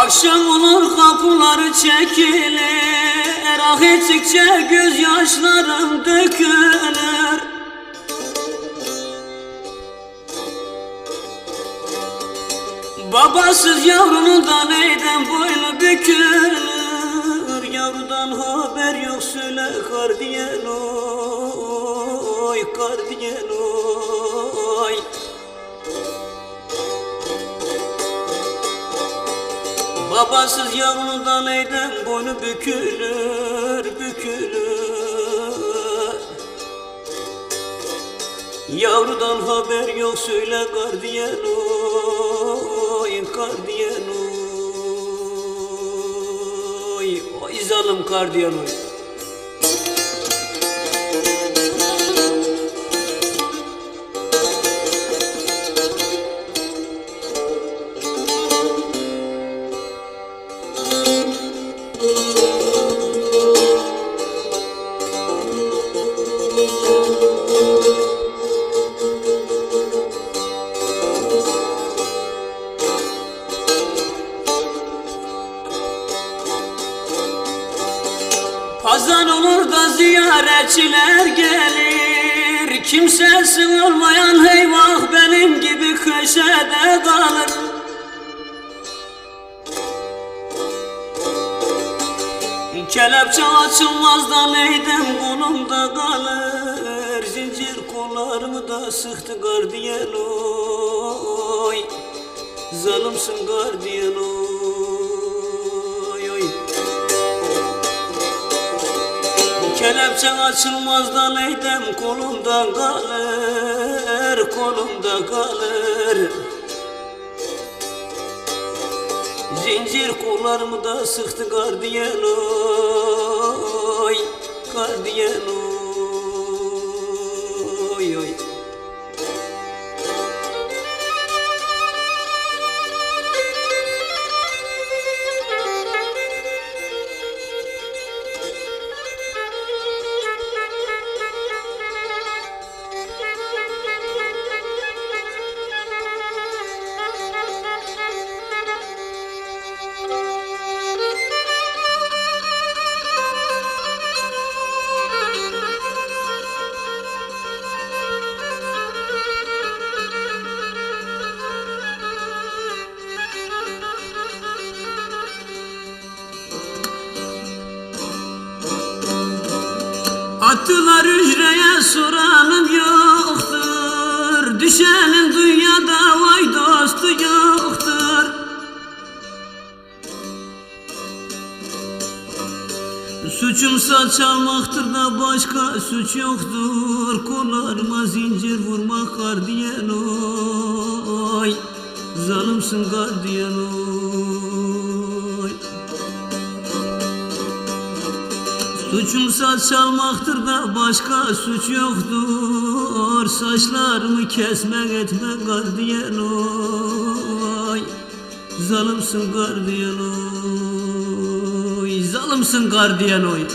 Akşam olur kapıları çekilir Ah ettikçe gözyaşlarım dökülür. Babasız yavrunun da neyden boynu bükülür? Yavrudan haber yok söyle gardiyan oy Gardiyan oy Babasız yavrunun da neyden boynu bükülür bükülür. Yavrudan haber yok söyle gardiyan oy gardiyan oy. Oy zalim gardiyan oy Pazar olur da ziyaretçiler gelir. Kimsesi olmayan heyvah benim gibi köşede kalır. Kelepçe açılmaz da neyden kolumda kalır? Zincir kollarımı da sıktı gardiyan oy? Zalimsin gardiyan oy, Kelepçe açılmaz da neydem kolumda kalır Kolumda kalır. Zincir kollarımı da sıktı gardiyan oy Gardiyan oy Attılar hücreye soranım yoktur Düşenin dünyada vay dostu yoktur Suçumsa çalmaktır da başka suç yoktur Kollarıma zincir vurmak gardiyan oy Zalimsin gardiyan oy Suçumsa çalmaktır da başka suç yoktur. Saçlarımı kesmek etme gardiyan oy. Zalimsin gardiyan oy. Zalimsin gardiyan oy